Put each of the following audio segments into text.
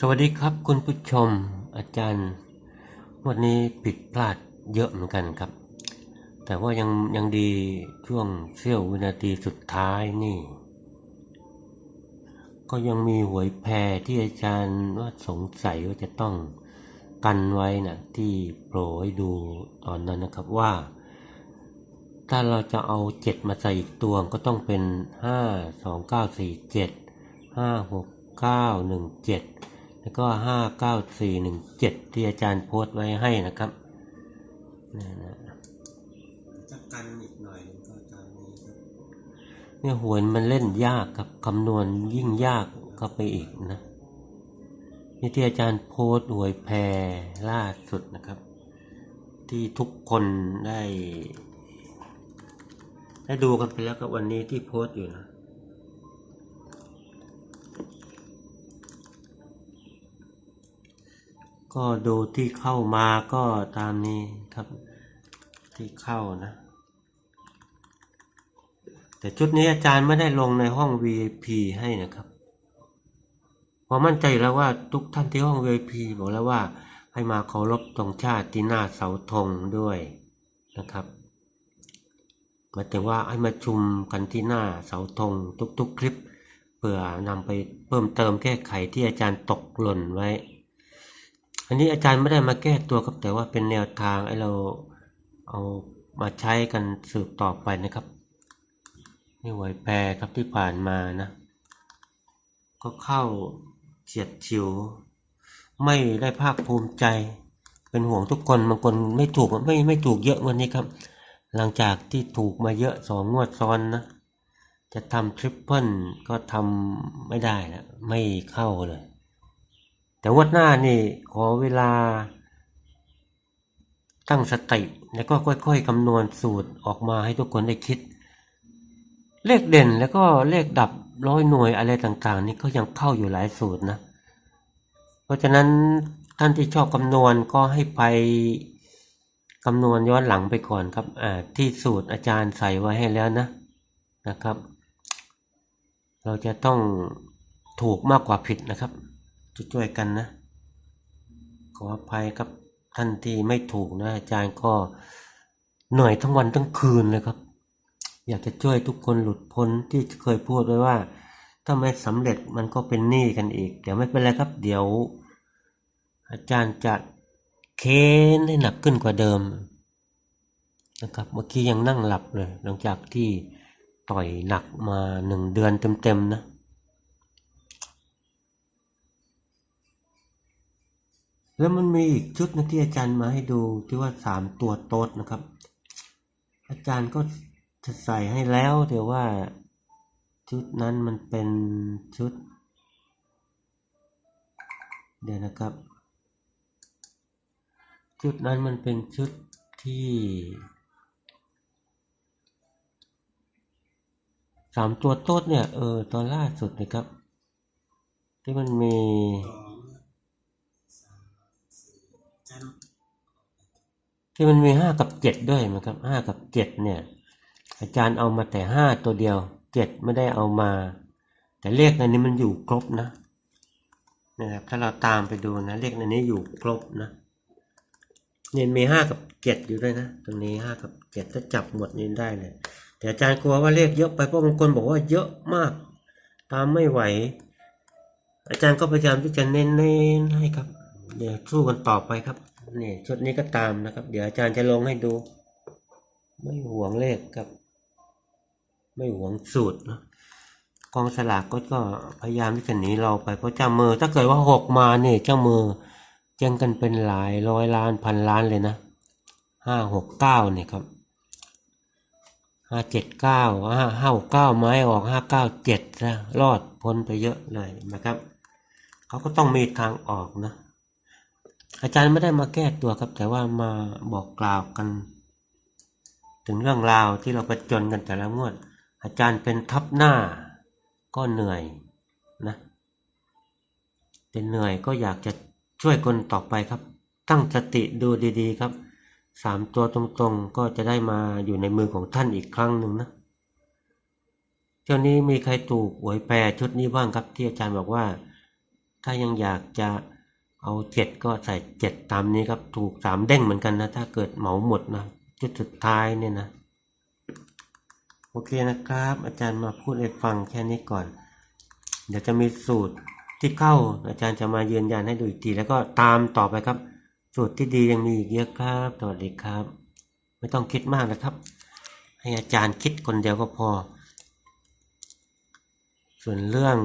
สวัสดีครับคุณผู้ชมอาจารย์ วันนี้ผิดพลาดเยอะเหมือนกันครับ แต่ว่ายังยังดีช่วงเสี้ยววินาทีสุดท้ายนี่ ก็ยังมีหวยแพรที่อาจารย์ว่าสงสัยว่าจะต้องกันไว้นะที่โปรให้ดูตอนนั้นนะครับว่า ถ้าเราจะเอาเจ็ดมาใส่อีกตัวก็ต้องเป็นห้าสองเก้าสี่เจ็ดห้าหกเก้าหนึ่งเจ็ด แล้วก็ห้าเก้าสี่หนึ่งเจ็ดที่อาจารย์โพสต์ไว้ให้นะครับนี่นะจะกันอีกหน่อยก็ตามนี้ครับเนี่ยหวยมันเล่นยากครับคำนวณยิ่งยากเข้าไปอีกนะนี่ที่อาจารย์โพสต์หวยแพรล่าสุดนะครับ ที่ทุกคนได้ได้ดูกันไปแล้วกับวันนี้ที่โพสต์อยู่นะ ก็ดูที่เข้ามาก็ตามนี้ครับที่เข้านะ แต่ชุดนี้อาจารย์ไม่ได้ลงในห้อง VIP ให้นะครับพราะมั่นใจแล้วว่าทุกท่านที่ห้อง VIP บอกแล้วว่าให้มาเคารพตรงชาติที่หน้าเสาธงด้วยนะครับหมายถึงว่าให้มาชุมกันที่หน้าเสาธงทุกๆคลิปเพื่อนำไปเพิ่มเติมแก้ไขที่อาจารย์ตกหล่นไว้ อันนี้อาจารย์ไม่ได้มาแก้ตัวครับแต่ว่าเป็นแนวทางให้เราเอามาใช้กันสืบต่อไปนะครับนี่ไหวแปรครับที่ผ่านมานะ ก็เข้าเฉียดฉิว ไม่ได้ภาคภูมิใจ เป็นห่วงทุกคนบางคนไม่ถูกไม่ไม่ถูกเยอะวันนี้ครับ หลังจากที่ถูกมาเยอะสองงวดซ้อนนะ จะทำทริปเปิลก็ทำไม่ได้แล้วไม่เข้าเลย แต่งวดหน้านี่ขอเวลา ตั้งสติแล้วก็ค่อย ๆคำนวณสูตรออกมาให้ทุกคนได้คิด เลขเด่นแล้วก็เลขดับร้อยหน่วยอะไรต่างๆ นี่ก็ยังเข้าอยู่หลายสูตรนะ เพราะฉะนั้นท่านที่ชอบคำนวณก็ให้ไปคำนวณย้อนหลังไปก่อนครับที่สูตรอาจารย์ใส่ไว้ให้แล้วนะนะครับ เราจะต้องถูกมากกว่าผิดนะครับ ช่วยๆกันนะ ขออภัยครับท่านที่ไม่ถูกนะ อาจารย์ก็เหนื่อยทั้งวันทั้งคืนเลยครับ อยากจะช่วยทุกคนหลุดพ้นที่เคยพูดไว้ว่า ถ้าไม่สำเร็จมันก็เป็นหนี้กันอีก เดี๋ยวไม่เป็นไรครับ เดี๋ยว อาจารย์จะเค้นให้หนักขึ้นกว่าเดิมนะครับเมื่อกี้ยังนั่งหลับเลย หลังจากที่ต่อยหนักมาหนึ่งเดือนเต็มๆนะ แล้วมันมีอีกชุดนะที่อาจารย์มาให้ดูที่ว่าสามตัวโต๊ดนะครับ อาจารย์ก็จะใส่ให้แล้วแต่ว่าชุดนั้นมันเป็นชุด เดี๋ยวนะครับ ชุดนั้นมันเป็นชุดที่สามตัวโต๊ดเนี่ยเออตอนล่าสุดนะครับ ที่มันมี ที่มันมีห้ากับเจ็ดด้วยนะครับห้ากับเจ็ดเนี่ย อาจารย์เอามาแต่ห้าตัวเดียวเจ็ดไม่ได้เอามา แต่เลขในนี้มันอยู่ครบนะนะครับถ้าเราตามไปดูนะเลขในนี้อยู่ครบนะเนี่ยมีห้ากับเจ็ดอยู่ด้วยนะตรงนี้ห้ากับเจ็ดถ้าจับหมดนี้ได้เลย แต่อาจารย์กลัวว่าเลขเยอะไปเพราะบางคนบอกว่าเยอะมาก ตามไม่ไหว อาจารย์ก็พยายามที่จะเน้นๆให้ครับเดี๋ยวสู้กันต่อไปครับ นี่ชุดนี้ก็ตามนะครับ เดี๋ยวอาจารย์จะลงให้ดู ไม่หวงเลขครับ ไม่หวงสูตรนะกองสลากก็ก็พยายามที่จะหนีเราไปเพราะเจ้ามือ ถ้าเกิดว่าหกมาเนี่ยเจ้ามือแจ้งกันเป็นหลายร้อยล้านพันล้านเลยนะห้าหกเก้าเนี่ยครับห้าเจ็ดเก้าห้าห้าเก้าไม้ออกห้าเก้าเจ็ดนะรอดพ้นไปเยอะเลยนะครับ เขาก็ต้องมีทางออกนะ อาจารย์ไม่ได้มาแก้ตัวครับ แต่ว่ามาบอกกล่าวกัน ถึงเรื่องราวที่เราประจนกันแต่ละงวด อาจารย์เป็นทับหน้า ก็เหนื่อยนะเป็นเหนื่อยก็อยากจะช่วยคนต่อไปครับ ตั้งสติดูดีๆครับสามตัวตรงๆ ก็จะได้มาอยู่ในมือของท่านอีกครั้งหนึ่งนะเที่ยวนี้มีใครถูกหวยแปรชุดนี้บ้างครับที่อาจารย์บอกว่า ถ้ายังอยากจะ เอาเจ็ดก็ใส่เจ็ดตามนี้ครับ ถูกสามเด้งเหมือนกันนะ ถ้าเกิดเหมาหมดนะ จุดสุดท้ายเนี่ยนะ โอเคนะครับ อาจารย์มาพูดให้ฟังแค่นี้ก่อน เดี๋ยวจะมีสูตรที่เข้า อาจารย์จะมายืนยันให้ดูอีกที แล้วก็ตามต่อไปครับ สูตรที่ดียังมีอีกเยอะครับสวัสดีครับ ไม่ต้องคิดมากนะครับ ให้อาจารย์คิดคนเดียวก็พอ ส่วนเรื่อง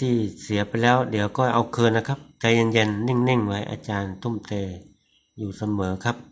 ที่เสียไปแล้ว เดี๋ยวก็เอาคืนนะครับ ใจเย็นๆ นิ่งๆ ไว้อาจารย์ทุ่มเทอยู่เสมอครับ